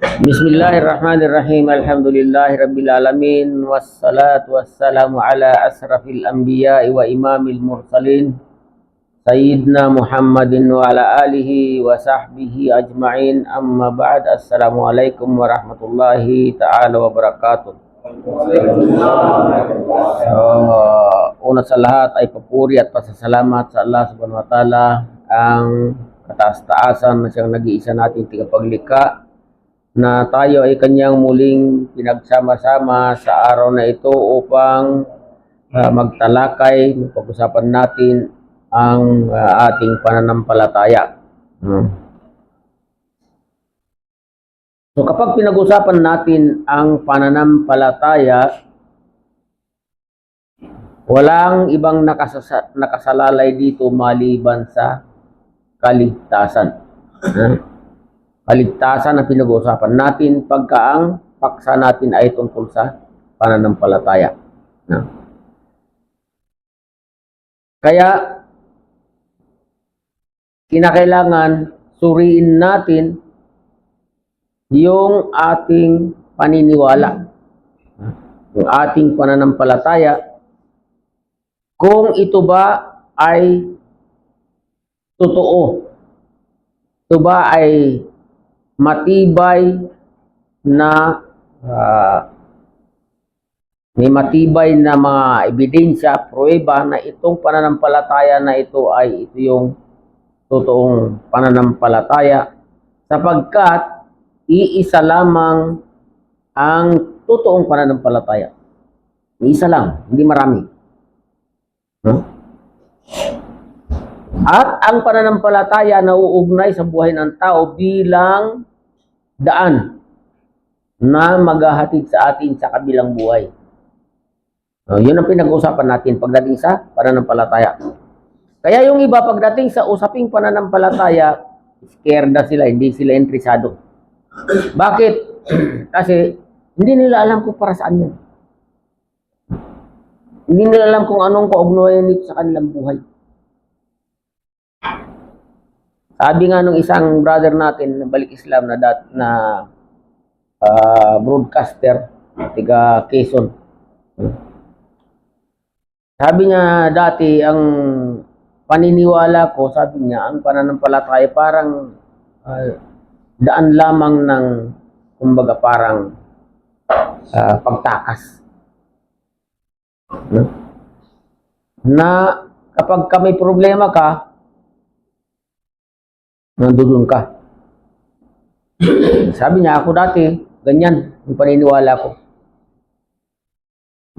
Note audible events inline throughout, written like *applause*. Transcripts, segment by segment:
Bismillahirrahmanirrahim. Alhamdulillahi alamin wassalatu wassalamu ala asrafil anbiya'i wa imamil mursalin sayyidina Muhammadin wa ala alihi wa sahbihi ajma'in. Amma ba'd. Assalamualaikum warahmatullahi ta'ala wabarakatuh. So, una sa lahat ay papuri at pasasalamat sa Allah subhanahu wa ta'ala ang kataas-taasan na siyang nag-iisa nating tigapaglikha na tayo ay kanyang muling pinagsama-sama sa araw na ito upang ah, magtalakay, pag-usapan natin ang ah, ating pananampalataya. Hmm. So kapag pinag-usapan natin ang pananampalataya, walang ibang nakasasa- nakasalalay dito maliban sa kaligtasan. Ha? Kaligtasan ang pinag-uusapan natin pagka ang paksa natin ay tungkol sa pananampalataya. Ha? Kaya, kinakailangan suriin natin yung ating paniniwala, yung ating pananampalataya, kung ito ba ay totoo, ito ba ay matibay na ah, may matibay na mga ebidensya, pruweba na itong pananampalataya na ito ay ito yung totoong pananampalataya sapagkat iisa lamang ang totoong pananampalataya. Isa lang, hindi marami. No? At ang pananampalataya na uugnay sa buhay ng tao bilang daan na maghahatid sa atin sa kabilang buhay. No, yun ang pinag-uusapan natin pagdating sa pananampalataya. Kaya yung iba pagdating sa usaping pananampalataya, scared na sila, hindi sila interesado. Bakit? *clears throat* Kasi hindi nila alam kung para saan yan. Hindi nila alam kung anong kaugnayan nito sa kanilang buhay. Sabi nga nung isang brother natin na balik Islam na dat na ah, broadcaster tiga Quezon. Sabi niya dati ang paniniwala ko, sabi niya, ang pananampalataya parang ah, daan lamang ng kumbaga parang ah, pagtakas. Na kapag ka may problema ka, nandoon ka. *clears throat* Sabi niya, ako dati, ganyan, yung paniniwala ko.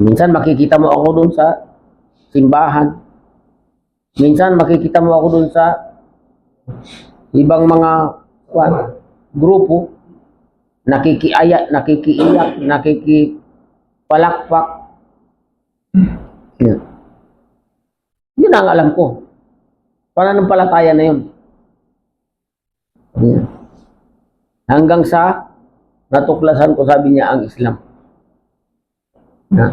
Minsan makikita mo ako doon sa simbahan. Minsan makikita mo ako doon sa ibang mga kwan, grupo, nakikiaya, nakikiiyak, nakikipalakpak. Yun. Yun ang alam ko. Pananampalataya na yun. Yan. Hanggang sa natuklasan ko sabi niya ang Islam. Na,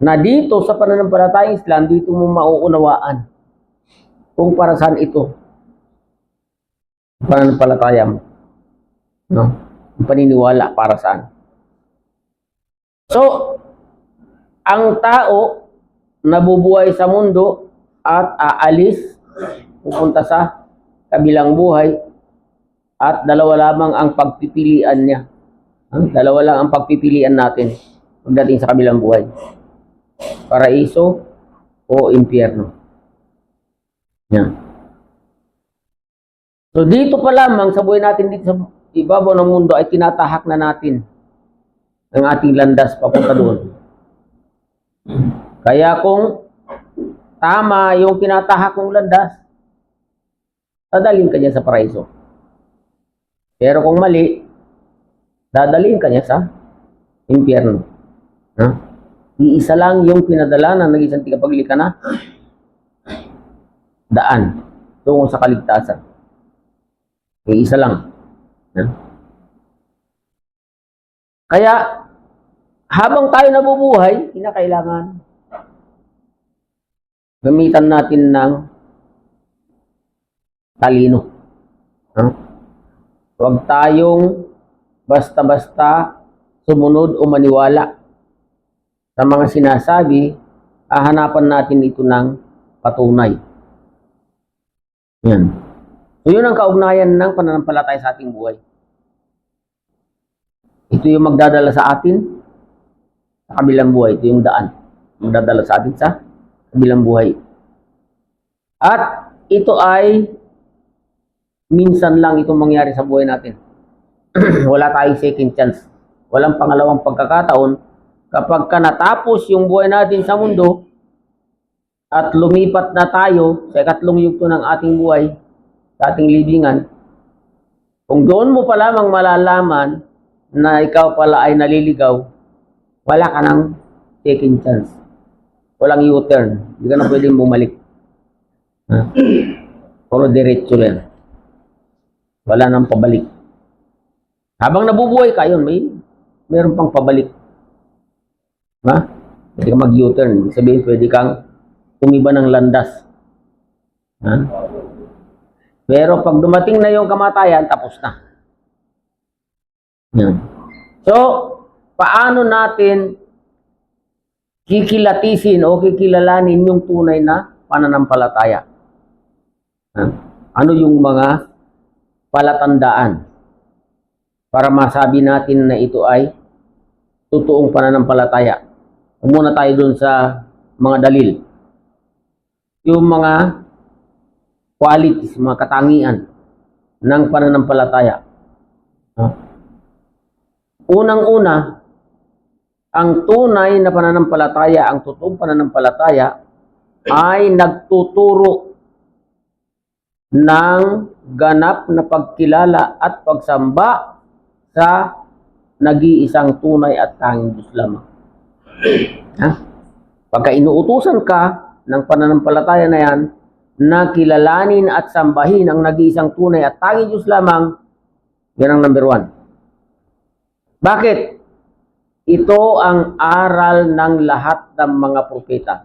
na dito sa pananampalatayang Islam, dito mo mauunawaan kung para saan ito pananampalataya mo. No? Paniniwala para saan. So, ang tao nabubuhay sa mundo at aalis pupunta sa kabilang buhay at dalawa lamang ang pagpipilian niya. Ang dalawa lang ang pagpipilian natin pagdating sa kabilang buhay. Paraiso o impyerno. Yan. So dito pa lamang sa buhay natin dito sa ibabaw ng mundo ay tinatahak na natin ang ating landas papunta doon. Kaya kung tama yung tinatahak mong landas, dadalhin ka sa paraiso. Pero kung mali, dadalhin ka niya sa impyerno. Ha? Iisa lang yung pinadala ng nag-isang tigapaglikha na daan tungo sa kaligtasan. Iisa lang. Ha? Kaya, habang tayo nabubuhay, kinakailangan gamitan natin ng talino. Ha? Huwag tayong basta-basta sumunod o maniwala sa mga sinasabi, hahanapan natin ito ng patunay. Yan. So yun ang kaugnayan ng pananampalataya sa ating buhay. Ito yung magdadala sa atin sa kabilang buhay. Ito yung daan. Magdadala sa atin sa kabilang buhay. At ito ay minsan lang itong mangyari sa buhay natin. *clears throat* Wala tayong second chance. Walang pangalawang pagkakataon kapag ka natapos yung buhay natin sa mundo at lumipat na tayo sa ikatlong yugto ng ating buhay, sa ating libingan, kung doon mo pa lamang malalaman na ikaw pala ay naliligaw, wala ka ng second chance. Walang U-turn. Hindi ka na pwedeng bumalik. Ha? Puro diretso lang. Wala nang pabalik. Habang nabubuhay ka, yun, may meron pang pabalik. Ha? Pwede ka mag-U-turn. Sabihin, pwede kang umiba ng landas. Ha? Pero pag dumating na yung kamatayan, tapos na. Yan. So, paano natin kikilatisin o kikilalanin yung tunay na pananampalataya? Ha? Ano yung mga palatandaan para masabi natin na ito ay totoong pananampalataya? Muna tayo dun sa mga dalil. Yung mga qualities, mga katangian ng pananampalataya. Unang-una, ang tunay na pananampalataya, ang totoong pananampalataya ay nagtuturo ng ganap na pagkilala at pagsamba sa nag-iisang tunay at tanging Diyos lamang. *clears throat* Ha? Pagka inuutusan ka ng pananampalataya na yan, na kilalanin at sambahin ang nag-iisang tunay at tanging Diyos lamang, yan ang number one. Bakit? Ito ang aral ng lahat ng mga propeta.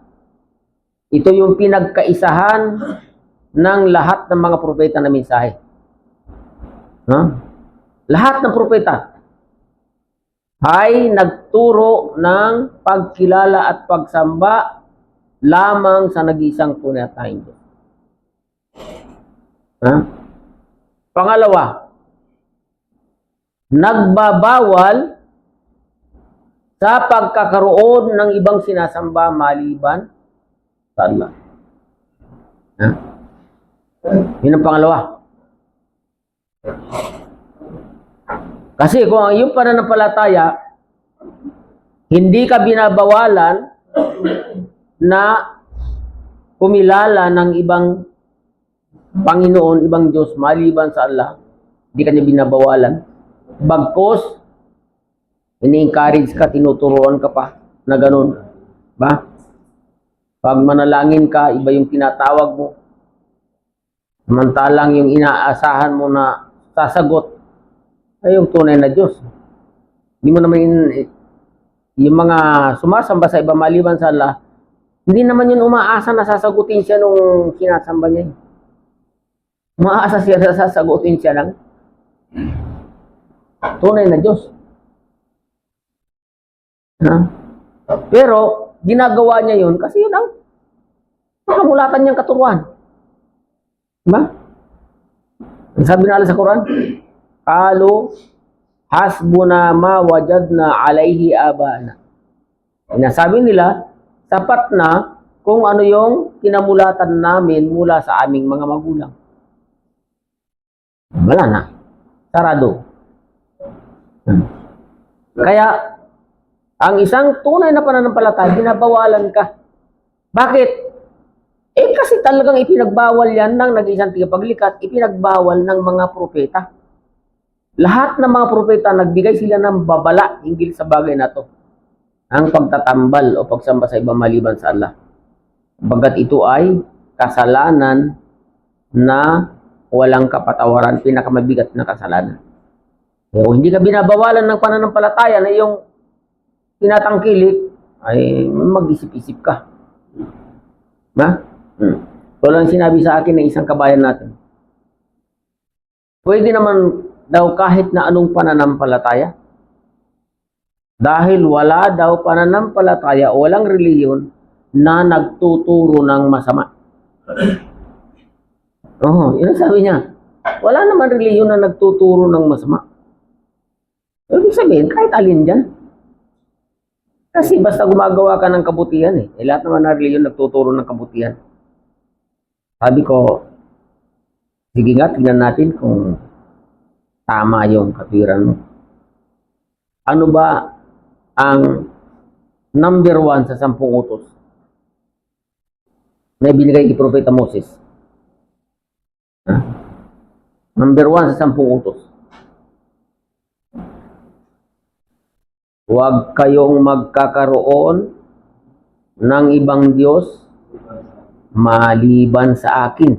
Ito yung pinagkaisahan ng lahat ng mga propeta na mensahe. Ha? Lahat ng propeta ay nagturo ng pagkilala at pagsamba lamang sa nag-iisang tunay at tanging Diyos. Ha? Pangalawa, nagbabawal sa pagkakaroon ng ibang sinasamba maliban sa Allah. Ha? Yun ang pangalawa. Kasi kung ang iyong pananampalataya, hindi ka binabawalan na kumilala ng ibang Panginoon, ibang Diyos, maliban sa Allah, hindi ka niya binabawalan. Bagkos, ini-encourage ka, tinuturuan ka pa na ganun. Ba? Pag manalangin ka, iba yung tinatawag mo. Samantalang yung inaasahan mo na sasagot ay yung tunay na Diyos. Hindi mo naman yun, yung mga sumasamba sa iba maliban sa Allah, hindi naman yun umaasa na sasagutin siya nung sinasamba niya. eh. Umaasa siya na sasagutin siya ng tunay na Diyos. Ha? Pero, ginagawa niya yun kasi yun ang kamulatan niyang katuruan. Diba? Ang sabi na sa Quran, Kalu, hasbuna ma wajadna alayhi abana. Inasabi nila, sapat na kung ano yung kinamulatan namin mula sa aming mga magulang. Wala na. Sarado. Kaya, ang isang tunay na pananampalataya, binabawalan ka. Bakit? Eh kasi talagang ipinagbawal yan ng nag-isang tigapaglikat, ipinagbawal ng mga propeta. Lahat ng mga propeta, nagbigay sila ng babala hinggil sa bagay na to. Ang pagtatambal o pagsamba sa ibang maliban sa Allah. Bagat ito ay kasalanan na walang kapatawaran, pinakamabigat na kasalanan. Pero hindi ka binabawalan ng pananampalataya na iyong tinatangkilik, ay mag-isip-isip ka. Ha? Hmm. Wala sinabi sa akin ng isang kabayan natin. Pwede naman daw kahit na anong pananampalataya. Dahil wala daw pananampalataya o walang reliyon na nagtuturo ng masama. *clears throat* Oo, yun ang sabi niya. Wala naman reliyon na nagtuturo ng masama. Ibig sabihin, kahit alin dyan. Kasi basta gumagawa ka ng kabutihan eh. eh lahat naman na reliyon nagtuturo ng kabutihan. Sabi ko, sige nga, tingnan natin kung tama yung katwiran mo. Ano ba ang number one sa sampung utos na binigay kay Propeta Moses? Ha? Number one sa sampung utos. Huwag kayong magkakaroon ng ibang Diyos maliban sa akin.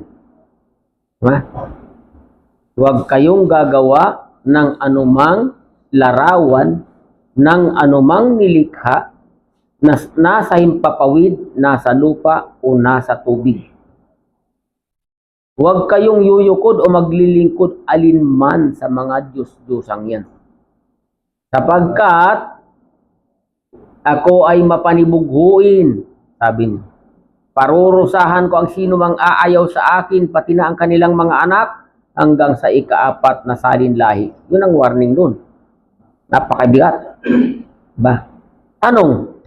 Ha? Huwag kayong gagawa ng anumang larawan ng anumang nilikha na nasa himpapawid, nasa lupa o nasa tubig. Huwag kayong yuyukod o maglilingkod alinman sa mga Diyos-Diyosang yan. Sapagkat ako ay mapanibughuin, sabi niya. Parurusahan ko ang sino mang aayaw sa akin, pati na ang kanilang mga anak, hanggang sa ikaapat na salin lahi. Yun ang warning doon. Napakabigat. *clears throat* Ba? Anong?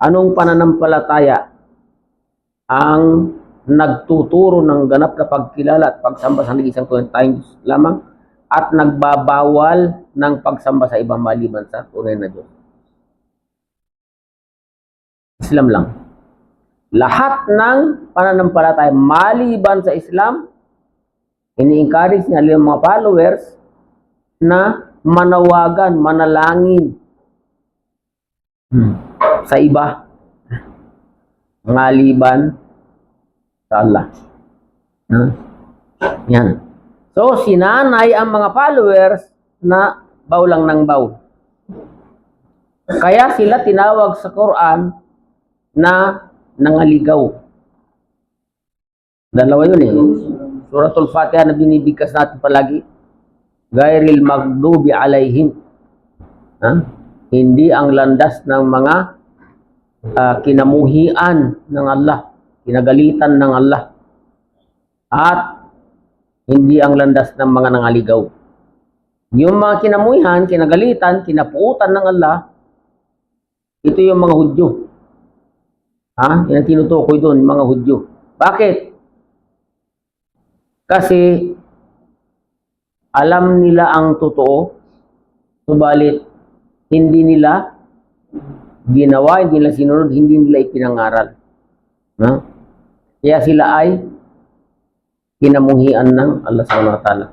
Anong pananampalataya ang nagtuturo ng ganap na pagkilala at pagsamba sa isang tunay tayong Diyos lamang at nagbabawal ng pagsamba sa ibang maliban sa tunay na Diyos? Islam lang. Lahat ng pananampalataya maliban sa Islam, ini-encourage niya yung mga followers na manawagan, manalangin hmm, sa iba maliban sa Allah. Ha? Yan. So, sinanay ang mga followers na baw lang ng baw. Kaya sila tinawag sa Quran na nangaligaw. Dalawa yun eh. Suratul Fatiha na binibigkas natin palagi. Gairil magdubi alaihim. Ha? Hindi ang landas ng mga ah, kinamuhian ng Allah. Kinagalitan ng Allah. At hindi ang landas ng mga nangaligaw. Yung mga kinamuhian, kinagalitan, kinapuutan ng Allah, ito yung mga Hudyo. Ha? Yan ang tinutukoy doon, mga Hudyo. Bakit? Kasi alam nila ang totoo, subalit hindi nila ginawa, hindi nila sinunod, hindi nila ipinangaral. Ha? Kaya sila ay kinamuhian ng Allah subhanahu ta'ala.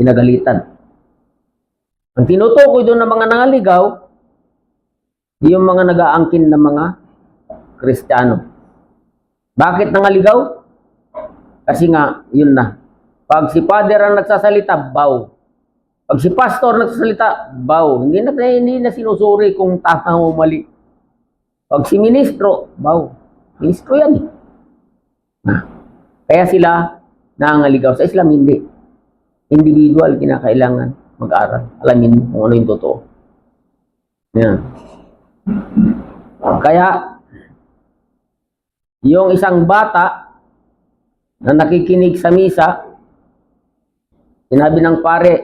Kinagalitan. Ang tinutukoy doon ng mga nangaligaw, yung mga nag-aangkin ng mga Kristiyano. Bakit nangaligaw? Kasi nga, yun na. Pag si Father ang nagsasalita, baw. Pag si Pastor nagsasalita, baw. Hindi na, hindi na sinusuri kung tama o mali. Pag si Ministro, baw. Ministro yan. Ah. Kaya sila nangaligaw. Sa Islam, hindi. Individual, kinakailangan mag-aral. Alamin mo kung ano yung totoo. Yan. Kaya, yung isang bata na nakikinig sa misa, sinabi ng pare,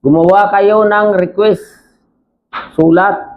gumawa kayo ng request, sulat,